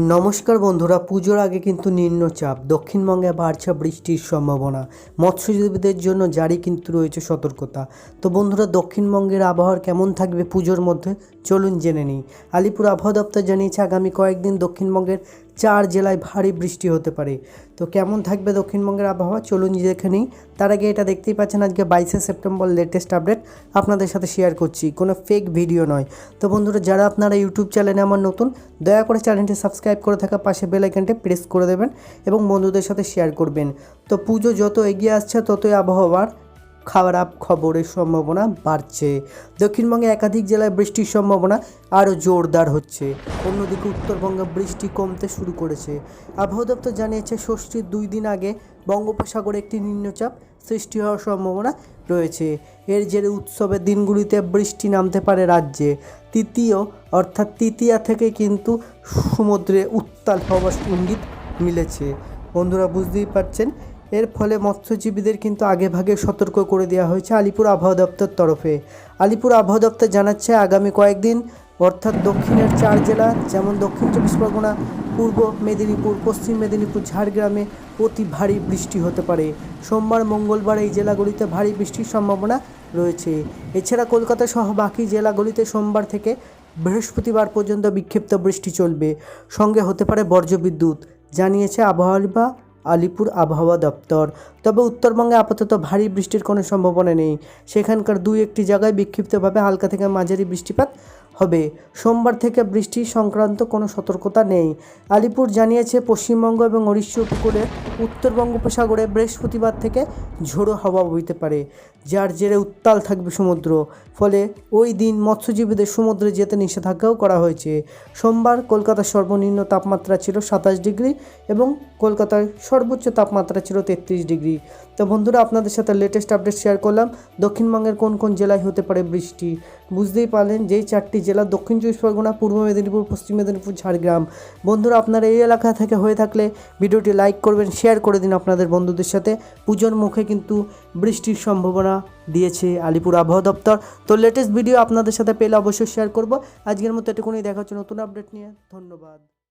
নমস্কার বন্ধুরা, পুজোর আগে কিন্তু নিম্নচাপ। দক্ষিণবঙ্গে বাড়ছে বৃষ্টির সম্ভাবনা। মৎস্যজীবীদের জন্য জারি কিন্তু রয়েছে সতর্কতা। তো বন্ধুরা, দক্ষিণবঙ্গের আবহাওয়ার কেমন থাকবে পুজোর মধ্যে? চলুন জেনে নিই। আলিপুর আবহাওয়া দপ্তর জানিয়েছে, আগামী কয়েকদিন দক্ষিণবঙ্গের চার জেলায় ভারী বৃষ্টি হতে পারে। তো কেমন থাকবে দক্ষিণবঙ্গের আবহাওয়া? চলুন দেখে নিই। তার আগে এটা দেখতেই পাচ্ছেন, আজকে বাইশে সেপ্টেম্বর লেটেস্ট আপডেট আপনাদের সাথে শেয়ার করছি। কোনো ফেক ভিডিও নয়। তো বন্ধুরা, যারা আপনারা ইউটিউব চ্যানেলে আমার নতুন, দয়া করে চ্যানেলটি সাবস্ক্রাইব করে থাকা পাশে বেল আইকনটি প্রেস করে দেবেন এবং বন্ধুদের সাথে শেয়ার করবেন। তো পুজো যত এগিয়ে আসছে, ততই আবহাওয়ার খারাপ খবরের সম্ভাবনা বাড়ছে। দক্ষিণবঙ্গে একাধিক জেলায় বৃষ্টির সম্ভাবনা আরও জোরদার হচ্ছে। অন্যদিকে উত্তরবঙ্গে বৃষ্টি কমতে শুরু করেছে। আবহাওয়া দপ্তর জানিয়েছে, ষষ্ঠীর দুই দিন আগে বঙ্গোপসাগরে একটি নিম্নচাপ সৃষ্টি হওয়ার সম্ভাবনা রয়েছে। এর জেরে উৎসবের দিনগুলিতে বৃষ্টি নামতে পারে রাজ্যে। তৃতীয়, অর্থাৎ তৃতীয়া থেকে কিন্তু সমুদ্রে উত্তাল হওয়ার ইঙ্গিত মিলেছে। বন্ধুরা, বুঝতেই পারছেন এর ফলে মৎস্যজীবীদের কিন্তু আগেভাগে সতর্ক করে দেওয়া হয়েছে আলিপুর আবহাওয়া দপ্তর তরফে। আলিপুর আবহাওয়া দপ্তর জানাচ্ছে, আগামী কয়েকদিন, অর্থাৎ দক্ষিণের চার জেলা, যেমন দক্ষিণ চব্বিশ পরগনা, পূর্ব মেদিনীপুর, পশ্চিম মেদিনীপুর, ঝাড়গ্রামে অতি ভারী বৃষ্টি হতে পারে। সোমবার, মঙ্গলবার এই জেলাগুলিতে ভারী বৃষ্টির সম্ভাবনা রয়েছে। এছাড়া কলকাতা সহ বাকি জেলাগুলিতে সোমবার থেকে বৃহস্পতিবার পর্যন্ত বিক্ষিপ্ত বৃষ্টি চলবে। সঙ্গে হতে পারে বজ্রবিদ্যুৎ জানিয়েছে আবহাওয়া আলিপুর আবহাওয়া দপ্তর। তবে উত্তরবঙ্গে আপাতত ভারী বৃষ্টির কোনো সম্ভাবনা নেই। সেখানকার দুই একটি জায়গায় বিক্ষিপ্তভাবে হালকা থেকে মাঝারি বৃষ্টিপাত হবে। সোমবার থেকে বৃষ্টি সংক্রান্ত কোনো সতর্কতা নেই। আলিপুর জানিয়েছে, পশ্চিমবঙ্গ এবং উড়িষ্যা উপকূলে উত্তর বঙ্গোপসাগরে বৃহস্পতিবার থেকে ঝোড়ো হাওয়া বইতে পারে, যার জেরে উত্তাল থাকবে সমুদ্র। ফলে ওই দিন মৎস্যজীবীদের সমুদ্রে যেতে নিষেধাজ্ঞাও করা হয়েছে। সোমবার কলকাতার সর্বনিম্ন তাপমাত্রা ছিল সাতাশ ডিগ্রি এবং কলকাতার সর্বোচ্চ তাপমাত্রা ছিল তেত্রিশ ডিগ্রি। তো বন্ধুরা, আপনাদের সাথে লেটেস্ট আপডেট শেয়ার করলাম। দক্ষিণবঙ্গের কোন কোন জেলায় হতে পারে বৃষ্টি? বুঝতেই পারলেন যেই চারটি জেলা দক্ষিণ চব্বিশ পরগনা, পূর্ব মেদিনীপুর, পশ্চিম মেদিনীপুর, ঝাড়গ্রাম। বন্ধুরা, আপনারা এই এলাকা থেকে হয়ে থাকলে ভিডিওটি লাইক করবেন শেয়ার করে দিন আপনাদের বন্ধুদের সাথে। পুজোর মুখে কিন্তু বৃষ্টির সম্ভাবনা দিয়েছে আলিপুর আবহাওয়া দপ্তর। তো লেটেস্ট ভিডিও আপনাদের সাথে পেলে অবশ্যই শেয়ার করব। আজকের মতো এটুকুনি, দেখা হচ্ছে নতুন আপডেট নিয়ে। ধন্যবাদ।